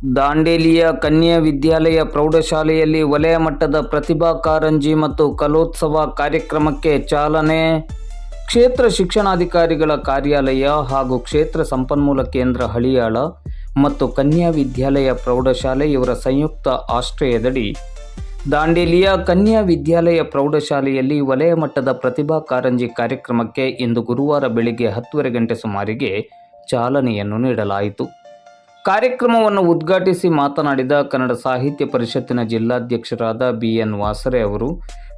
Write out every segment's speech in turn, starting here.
ದಾಂಡೇಲಿಯ ಕನ್ಯಾ ವಿದ್ಯಾಲಯ ಪ್ರೌಢಶಾಲೆಯಲ್ಲಿ ವಲಯ ಮಟ್ಟದ ಪ್ರತಿಭಾ ಕಾರಂಜಿ ಮತ್ತು ಕಲೋತ್ಸವ ಕಾರ್ಯಕ್ರಮಕ್ಕೆ ಚಾಲನೆ. ಕ್ಷೇತ್ರ ಶಿಕ್ಷಣಾಧಿಕಾರಿಗಳ ಕಾರ್ಯಾಲಯ ಹಾಗೂ ಕ್ಷೇತ್ರ ಸಂಪನ್ಮೂಲ ಕೇಂದ್ರ ಹಳಿಯಾಳ ಮತ್ತು ಕನ್ಯಾ ವಿದ್ಯಾಲಯ ಪ್ರೌಢಶಾಲೆ ಇವರ ಸಂಯುಕ್ತ ಆಶ್ರಯದಡಿ. ದಾಂಡೇಲಿಯ ಕನ್ಯಾ ವಿದ್ಯಾಲಯ ಪ್ರೌಢಶಾಲೆಯಲ್ಲಿ ವಲಯ ಮಟ್ಟದ ಪ್ರತಿಭಾ ಕಾರಂಜಿ ಕಾರ್ಯಕ್ರಮಕ್ಕೆ ಇಂದು ಗುರುವಾರ ಬೆಳಿಗ್ಗೆ ಹತ್ತುವರೆ ಗಂಟೆ ಸುಮಾರಿಗೆ ಚಾಲನೆಯನ್ನು ನೀಡಲಾಯಿತು. ಕಾರ್ಯಕ್ರಮವನ್ನು ಉದ್ಘಾಟಿಸಿ ಮಾತನಾಡಿದ ಕನ್ನಡ ಸಾಹಿತ್ಯ ಪರಿಷತ್ತಿನ ಜಿಲ್ಲಾಧ್ಯಕ್ಷರಾದ ಬಿ ಎನ್ ವಾಸರೆ ಅವರು,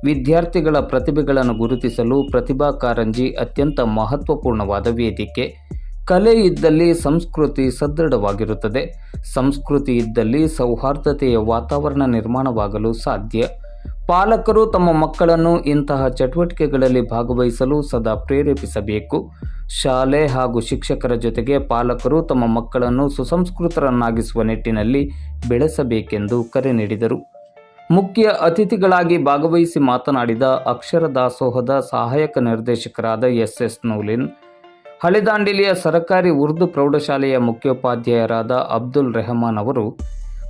ವಿದ್ಯಾರ್ಥಿಗಳ ಪ್ರತಿಭೆಗಳನ್ನು ಗುರುತಿಸಲು ಪ್ರತಿಭಾ ಕಾರಂಜಿ ಅತ್ಯಂತ ಮಹತ್ವಪೂರ್ಣವಾದ ವೇದಿಕೆ. ಕಲೆ ಇದ್ದಲ್ಲಿ ಸಂಸ್ಕೃತಿ ಸದೃಢವಾಗಿರುತ್ತದೆ. ಸಂಸ್ಕೃತಿ ಇದ್ದಲ್ಲಿ ಸೌಹಾರ್ದತೆಯ ವಾತಾವರಣ ನಿರ್ಮಾಣವಾಗಲು ಸಾಧ್ಯ. ಪಾಲಕರು ತಮ್ಮ ಮಕ್ಕಳನ್ನು ಇಂತಹ ಚಟುವಟಿಕೆಗಳಲ್ಲಿ ಭಾಗವಹಿಸಲು ಸದಾ ಪ್ರೇರೇಪಿಸಬೇಕು. ಶಾಲೆ ಹಾಗೂ ಶಿಕ್ಷಕರ ಜೊತೆಗೆ ಪಾಲಕರು ತಮ್ಮ ಮಕ್ಕಳನ್ನು ಸುಸಂಸ್ಕೃತರನ್ನಾಗಿಸುವ ನಿಟ್ಟಿನಲ್ಲಿ ಬೆಳೆಸಬೇಕೆಂದು ಕರೆ ನೀಡಿದರು. ಮುಖ್ಯ ಅತಿಥಿಗಳಾಗಿ ಭಾಗವಹಿಸಿ ಮಾತನಾಡಿದ ಅಕ್ಷರ ದಾಸೋಹದ ಸಹಾಯಕ ನಿರ್ದೇಶಕರಾದ ಎಸ್ ಎಸ್ ನೂಲಿನ್, ಹಳೆದಾಂಡಿಲಿಯ ಸರಕಾರಿ ಉರ್ದು ಪ್ರೌಢಶಾಲೆಯ ಮುಖ್ಯೋಪಾಧ್ಯಾಯರಾದ ಅಬ್ದುಲ್ ರೆಹಮಾನ್ ಅವರು,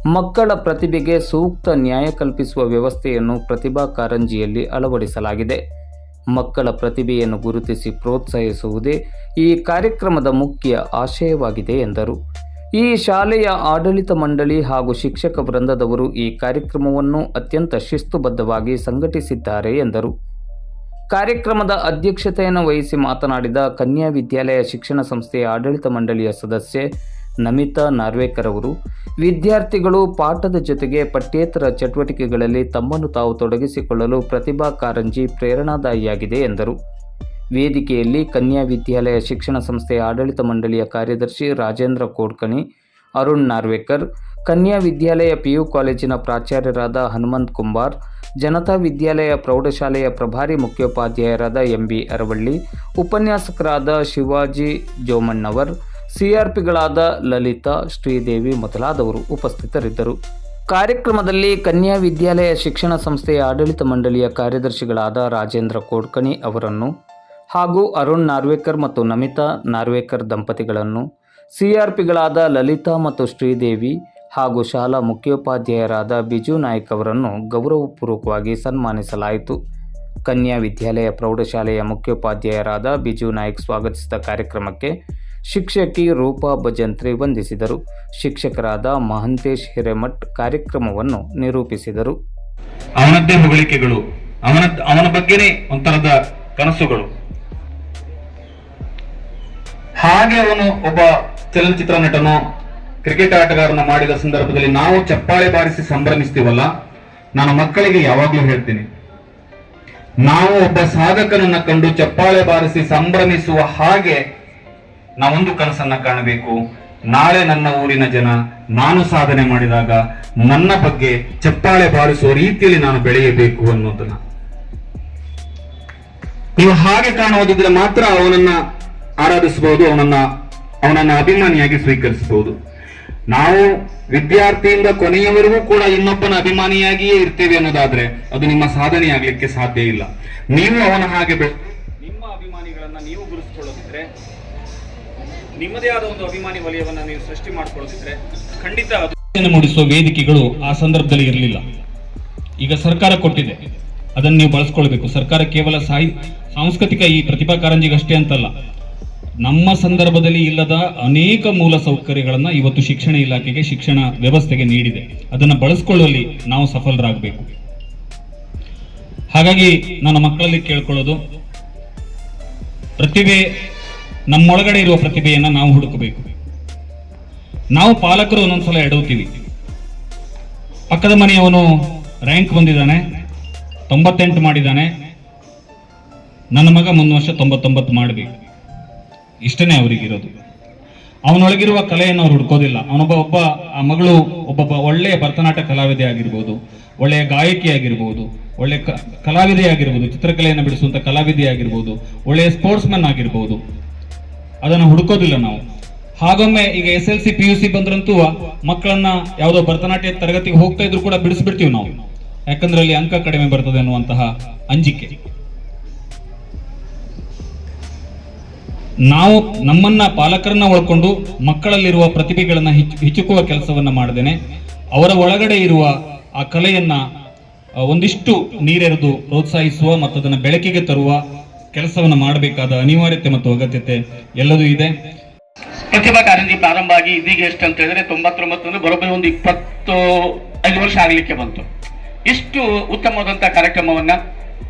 ಮಕ್ಕಳ ಪ್ರತಿಭೆಗೆ ಸೂಕ್ತ ನ್ಯಾಯ ಕಲ್ಪಿಸುವ ವ್ಯವಸ್ಥೆಯನ್ನು ಪ್ರತಿಭಾ ಕಾರಂಜಿಯಲ್ಲಿ ಅಳವಡಿಸಲಾಗಿದೆ. ಮಕ್ಕಳ ಪ್ರತಿಭೆಯನ್ನು ಗುರುತಿಸಿ ಪ್ರೋತ್ಸಾಹಿಸುವುದೇ ಈ ಕಾರ್ಯಕ್ರಮದ ಮುಖ್ಯ ಆಶಯವಾಗಿದೆ ಎಂದರು. ಈ ಶಾಲೆಯ ಆಡಳಿತ ಮಂಡಳಿ ಹಾಗೂ ಶಿಕ್ಷಕ ವೃಂದದವರು ಈ ಕಾರ್ಯಕ್ರಮವನ್ನು ಅತ್ಯಂತ ಶಿಸ್ತುಬದ್ಧವಾಗಿ ಸಂಘಟಿಸಿದ್ದಾರೆ ಎಂದರು. ಕಾರ್ಯಕ್ರಮದ ಅಧ್ಯಕ್ಷತೆಯನ್ನು ವಹಿಸಿ ಮಾತನಾಡಿದ ಕನ್ಯಾ ವಿದ್ಯಾಲಯ ಶಿಕ್ಷಣ ಸಂಸ್ಥೆಯ ಆಡಳಿತ ಮಂಡಳಿಯ ಸದಸ್ಯೆ ನಮಿತಾ ನಾರ್ವೇಕರ್ ಅವರು ವಿದ್ಯಾರ್ಥಿಗಳು ಪಾಠದ ಜೊತೆಗೆ ಪಠ್ಯೇತರ ಚಟುವಟಿಕೆಗಳಲ್ಲಿ ತಮ್ಮನ್ನು ತಾವು ತೊಡಗಿಸಿಕೊಳ್ಳಲು ಪ್ರತಿಭಾ ಕಾರಂಜಿ ಪ್ರೇರಣಾದಾಯಿಯಾಗಿದೆ ಎಂದರು. ವೇದಿಕೆಯಲ್ಲಿ ಕನ್ಯಾ ವಿದ್ಯಾಲಯ ಶಿಕ್ಷಣ ಸಂಸ್ಥೆಯ ಆಡಳಿತ ಮಂಡಳಿಯ ಕಾರ್ಯದರ್ಶಿ ರಾಜೇಂದ್ರ ಕೋಡ್ಕಣಿ, ಅರುಣ್ ನಾರ್ವೇಕರ್, ಕನ್ಯಾ ವಿದ್ಯಾಲಯ ಪಿಯು ಕಾಲೇಜಿನ ಪ್ರಾಚಾರ್ಯರಾದ ಹನುಮಂತ್ ಕುಂಬಾರ್, ಜನತಾ ವಿದ್ಯಾಲಯ ಪ್ರೌಢಶಾಲೆಯ ಪ್ರಭಾರಿ ಮುಖ್ಯೋಪಾಧ್ಯಾಯರಾದ ಎಂಬಿ ಅರವಳ್ಳಿ, ಉಪನ್ಯಾಸಕರಾದ ಶಿವಾಜಿ ಜೋಮಣ್ಣವರ್ ಸಿಆರ್ಪಿಗಳಾದ ಲಲಿತಾ, ಶ್ರೀದೇವಿ ಮೊದಲಾದವರು ಉಪಸ್ಥಿತರಿದ್ದರು. ಕಾರ್ಯಕ್ರಮದಲ್ಲಿ ಕನ್ಯಾ ವಿದ್ಯಾಲಯ ಶಿಕ್ಷಣ ಸಂಸ್ಥೆಯ ಆಡಳಿತ ಮಂಡಳಿಯ ಕಾರ್ಯದರ್ಶಿಗಳಾದ ರಾಜೇಂದ್ರ ಕೋಡ್ಕಣಿ ಅವರನ್ನು ಹಾಗೂ ಅರುಣ್ ನಾರ್ವೇಕರ್ ಮತ್ತು ನಮಿತಾ ನಾರ್ವೇಕರ್ ದಂಪತಿಗಳನ್ನು, ಸಿಆರ್ಪಿಗಳಾದ ಲಲಿತಾ ಮತ್ತು ಶ್ರೀದೇವಿ ಹಾಗೂ ಶಾಲಾ ಮುಖ್ಯೋಪಾಧ್ಯಾಯರಾದ ಬಿಜು ನಾಯ್ಕ್ ಅವರನ್ನು ಗೌರವಪೂರ್ವಕವಾಗಿ ಸನ್ಮಾನಿಸಲಾಯಿತು. ಕನ್ಯಾ ವಿದ್ಯಾಲಯ ಪ್ರೌಢಶಾಲೆಯ ಮುಖ್ಯೋಪಾಧ್ಯಾಯರಾದ ಬಿಜು ನಾಯ್ಕ್ ಸ್ವಾಗತಿಸಿದ ಕಾರ್ಯಕ್ರಮಕ್ಕೆ ಶಿಕ್ಷಕಿ ರೂಪಾ ಭಜಂತ್ರಿ ವಂದಿಸಿದರು. ಶಿಕ್ಷಕರಾದ ಮಹಂತೇಶ್ ಹಿರೇಮಠ್ ಕಾರ್ಯಕ್ರಮವನ್ನು ನಿರೂಪಿಸಿದರು. ಅವನದ್ದೇ ಹೊಗಳಿಕೆಗಳು, ಅವನ ಅವನ ಬಗ್ಗೆನೇ ಒಂಥರದ ಕನಸುಗಳು. ಹಾಗೆ ಅವನು ಒಬ್ಬ ಚಲನಚಿತ್ರ ನಟನು, ಕ್ರಿಕೆಟ್ ಆಟಗಾರನ ಮಾಡಿದ ಸಂದರ್ಭದಲ್ಲಿ ನಾವು ಚಪ್ಪಾಳೆ ಬಾರಿಸಿ ಸಂಭ್ರಮಿಸ್ತೀವಲ್ಲ, ನಾನು ಮಕ್ಕಳಿಗೆ ಯಾವಾಗಲೂ ಹೇಳ್ತೀನಿ. ನಾವು ಒಬ್ಬ ಸಾಧಕನನ್ನ ಕಂಡು ಚಪ್ಪಾಳೆ ಬಾರಿಸಿ ಸಂಭ್ರಮಿಸುವ ಹಾಗೆ ನಾವೊಂದು ಕನಸನ್ನ ಕಾಣಬೇಕು. ನಾಳೆ ನನ್ನ ಊರಿನ ಜನ ನಾನು ಸಾಧನೆ ಮಾಡಿದಾಗ ನನ್ನ ಬಗ್ಗೆ ಚಪ್ಪಾಳೆ ಬಾರಿಸುವ ರೀತಿಯಲ್ಲಿ ನಾನು ಬೆಳೆಯಬೇಕು ಅನ್ನೋದನ್ನ. ನೀವು ಹಾಗೆ ಕಾಣುವುದಿದ್ರೆ ಮಾತ್ರ ಅವನನ್ನ ಆರಾಧಿಸಬಹುದು, ಅವನನ್ನ ಅವನನ್ನ ಅಭಿಮಾನಿಯಾಗಿ ಸ್ವೀಕರಿಸಬಹುದು. ನಾವು ವಿದ್ಯಾರ್ಥಿಯಿಂದ ಕೊನೆಯವರೆಗೂ ಕೂಡ ಇನ್ನೊಬ್ಬನ ಅಭಿಮಾನಿಯಾಗಿಯೇ ಇರ್ತೇವೆ ಅನ್ನೋದಾದ್ರೆ ಅದು ನಿಮ್ಮ ಸಾಧನೆ ಆಗ್ಲಿಕ್ಕೆ ಸಾಧ್ಯ ಇಲ್ಲ. ನೀವು ಅವನ ಹಾಗೆ ನಿಮ್ಮ ಅಭಿಮಾನಿಗಳನ್ನ ನೀವು ಗುರುತಿಸ್ಕೊಳ್ಳೋದಿದ್ರೆ ನಿಮ್ಮದೇ ಆದ ಒಂದು ಅಭಿಮಾನಿ ವಲಯವನ್ನ ನೀವು ಸೃಷ್ಟಿ ಮಾಡ್ಕೊಳ್ಳೋದಿದ್ರೆ ಖಂಡಿತ ಅದು ಮೂಡಿಸುವ ವೇದಿಕೆಗಳು ಆ ಸಂದರ್ಭದಲ್ಲಿ ಇರಲಿಲ್ಲ. ಈಗ ಸರ್ಕಾರ ಕೊಟ್ಟಿದೆ. ಅದನ್ನು ನೀವು ಬಳಸ್ಕೊಳ್ಬೇಕು. ಸರ್ಕಾರ ಕೇವಲ ಸಾಹಿ, ಸಾಂಸ್ಕೃತಿಕ ಈ ಪ್ರತಿಭಾ ಕಾರಂಜಿಗಷ್ಟೇ ಅಂತಲ್ಲ. ನಮ್ಮ ಸಂದರ್ಭದಲ್ಲಿ ಇಲ್ಲದ ಅನೇಕ ಮೂಲ ಸೌಕರ್ಯಗಳನ್ನು ಇವತ್ತು ಶಿಕ್ಷಣ ಇಲಾಖೆಗೆ, ಶಿಕ್ಷಣ ವ್ಯವಸ್ಥೆಗೆ ನೀಡಿದೆ. ಅದನ್ನು ಬಳಸ್ಕೊಳ್ಳುವಲ್ಲಿ ನಾವು ಸಫಲರಾಗಬೇಕು. ಹಾಗಾಗಿ ನನ್ನ ಮಕ್ಕಳಲ್ಲಿ ಕೇಳ್ಕೊಳ್ಳೋದು, ಪ್ರತಿಭೆ ನಮ್ಮೊಳಗಡೆ ಇರುವ ಪ್ರತಿಭೆಯನ್ನು ನಾವು ಹುಡುಕಬೇಕು. ನಾವು ಪಾಲಕರು ಒಂದೊಂದ್ಸಲ ಎಡವುತ್ತೀವಿ ಪಕ್ಕದ ಮನೆಯವನು ರ್ಯಾಂಕ್ ಬಂದಿದ್ದಾನೆ ತೊಂಬತ್ತೆಂಟು ಮಾಡಿದ್ದಾನೆ ನನ್ನ ಮಗ ಮುಂದಿನ ವರ್ಷ ತೊಂಬತ್ತೊಂಬತ್ತು ಮಾಡಬೇಕು. ಇಷ್ಟನೇ ಅವರಿಗಿರೋದು. ಅವನೊಳಗಿರುವ ಕಲೆಯನ್ನು ಅವ್ರು ಹುಡ್ಕೋದಿಲ್ಲ. ಅವನೊಬ್ಬ ಒಬ್ಬ, ಆ ಮಗಳು ಒಬ್ಬೊಬ್ಬ ಒಳ್ಳೆಯ ಭರತನಾಟ್ಯ ಕಲಾವಿದೆ ಆಗಿರ್ಬೋದು, ಒಳ್ಳೆಯ ಗಾಯಕಿ ಆಗಿರ್ಬೋದು, ಒಳ್ಳೆಯ ಕ, ಕಲಾವಿದೆ ಆಗಿರ್ಬೋದು, ಚಿತ್ರಕಲೆಯನ್ನು ಬಿಡಿಸುವಂಥ ಕಲಾವಿದೆ ಆಗಿರ್ಬೋದು, ಒಳ್ಳೆಯ ಸ್ಪೋರ್ಟ್ಸ್ಮನ್ ಆಗಿರ್ಬೋದು ಅದನ್ನು ಹುಡುಕೋದಿಲ್ಲ ನಾವು. ಹಾಗೊಮ್ಮೆ ಈಗ S L C, P U C ಬಂದ್ರಂತೂ ಮಕ್ಕಳನ್ನ ಯಾವುದೋ ಭರತನಾಟ್ಯ ತರಗತಿಗೆ ಹೋಗ್ತಾ ಇದ್ರು ಕೂಡ ಬಿಡಿಸ್ಬಿಡ್ತೀವಿ ನಾವು. ಯಾಕಂದ್ರೆ ಅಲ್ಲಿ ಅಂಕ ಕಡಿಮೆ ಬರ್ತದೆ ಅನ್ನುವಂತಹ ಅಂಜಿಕೆ. ನಾವು ನಮ್ಮನ್ನ ಪಾಲಕರನ್ನ ಒಳ್ಕೊಂಡು ಮಕ್ಕಳಲ್ಲಿರುವ ಪ್ರತಿಭೆಗಳನ್ನ ಹಿಚ್, ಹಿಚುಕುವ ಕೆಲಸವನ್ನ ಮಾಡದೇನೆ. ಅವರ ಒಳಗಡೆ ಇರುವ ಆ ಕಲೆಯನ್ನ ಒಂದಿಷ್ಟು ನೀರೆರೆದು ಪ್ರೋತ್ಸಾಹಿಸುವ ಮತ್ತು ಅದನ್ನು ಬೆಳಕಿಗೆ ತರುವ ಕೆಲಸವನ್ನು ಮಾಡಬೇಕಾದ ಅನಿವಾರ್ಯತೆ ಮತ್ತು ಅಗತ್ಯತೆ ಎಲ್ಲದೂ ಇದೆ. ಪ್ರತಿಭಾ ಕಾರಂಜಿ ಪ್ರಾರಂಭ ಆಗಿ ಇದೀಗ ಎಷ್ಟು ಅಂತ ಹೇಳಿದ್ರೆ ತೊಂಬತ್ತೊಂಬತ್ತು ಅಂದ್ರೆ ಬರೋಬ್ಬರಿ ಒಂದು ಇಪ್ಪತ್ತು ಐದು ವರ್ಷ ಆಗಲಿಕ್ಕೆ ಬಂತು. ಇಷ್ಟು ಉತ್ತಮವಾದಂತಹ ಕಾರ್ಯಕ್ರಮವನ್ನ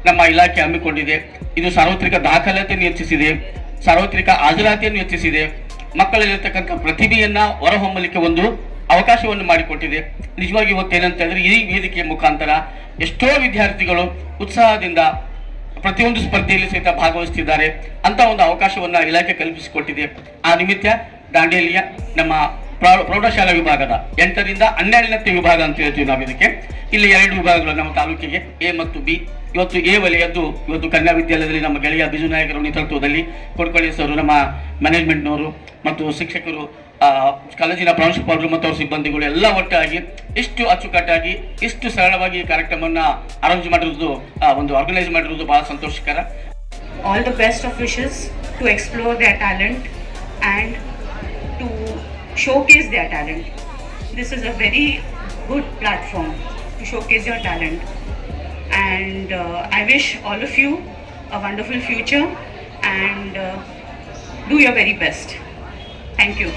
ನಮ್ಮ ಇಲಾಖೆ ಹಮ್ಮಿಕೊಂಡಿದೆ. ಇದು ಸಾರ್ವತ್ರಿಕ ದಾಖಲಾತಿಯನ್ನು ಹೆಚ್ಚಿಸಿದೆ. ಸಾರ್ವತ್ರಿಕ ಹಾಜರಾತಿಯನ್ನು ಹೆಚ್ಚಿಸಿದೆ. ಮಕ್ಕಳಲ್ಲಿರ್ತಕ್ಕಂಥ ಪ್ರತಿಭೆಯನ್ನ ಹೊರಹೊಮ್ಮಲಿಕ್ಕೆ ಒಂದು ಅವಕಾಶವನ್ನು ಮಾಡಿಕೊಟ್ಟಿದೆ. ನಿಜವಾಗಿ ಇವತ್ತೇನಂತ ಹೇಳಿದ್ರೆ ಈ ವೇದಿಕೆಯ ಮುಖಾಂತರ ಎಷ್ಟೋ ವಿದ್ಯಾರ್ಥಿಗಳು ಉತ್ಸಾಹದಿಂದ ಪ್ರತಿಯೊಂದು ಸ್ಪರ್ಧೆಯಲ್ಲಿ ಸಹಿತ ಭಾಗವಹಿಸ್ತಿದ್ದಾರೆ. ಅಂತ ಒಂದು ಅವಕಾಶವನ್ನ ಇಲಾಖೆ ಕಲ್ಪಿಸಿಕೊಟ್ಟಿದೆ. ಆ ನಿಮಿತ್ತ ದಾಂಡೇಲಿಯ ನಮ್ಮ ಪ್ರೌಢಶಾಲಾ ವಿಭಾಗದ ಎಂಟರಿಂದ ಹನ್ನೆರಡನೇ ವಿಭಾಗ ಅಂತ ಹೇಳ್ತೀವಿ ನಾವು ಇದಕ್ಕೆ. ಇಲ್ಲಿ ಎರಡು ವಿಭಾಗಗಳು ನಮ್ಮ ತಾಲೂಕಿಗೆ, ಎ ಮತ್ತು ಬಿ. ಇವತ್ತು ಎ ವಲಯದ್ದು, ಇವತ್ತು ಕನ್ನಡ ವಿದ್ಯಾಲಯದಲ್ಲಿ ನಮ್ಮ ಗೆಳೆಯ ಬಿಜು ನಾಯಕರ ನೇತೃತ್ವದಲ್ಲಿ ಕೊಡ್ಕೊಳ್ಳಿ ಸರ್, ನಮ್ಮ ಮ್ಯಾನೇಜ್ಮೆಂಟ್ನವರು ಮತ್ತು ಶಿಕ್ಷಕರು ಕಾಲೇಜಿನ ಪ್ರಾಂಶುಪಾಲರು ಮತ್ತು ಅವ್ರ ಸಿಬ್ಬಂದಿಗಳು ಎಲ್ಲ ಒಟ್ಟಾಗಿ ಇಷ್ಟು ಅಚ್ಚುಕಟ್ಟಾಗಿ, ಇಷ್ಟು ಸರಳವಾಗಿ ಕಾರ್ಯಕ್ರಮವನ್ನು ಅರೇಂಜ್ ಮಾಡಿರೋದು ಒಂದು ಆರ್ಗನೈಸ್ ಮಾಡಿರೋದು ಭಾಳ ಸಂತೋಷಕರ. All the best of wishes to explore the talent and to showcase the talent this is a very good platform to showcase your talent and I wish all of you a wonderful future and do your very best thank you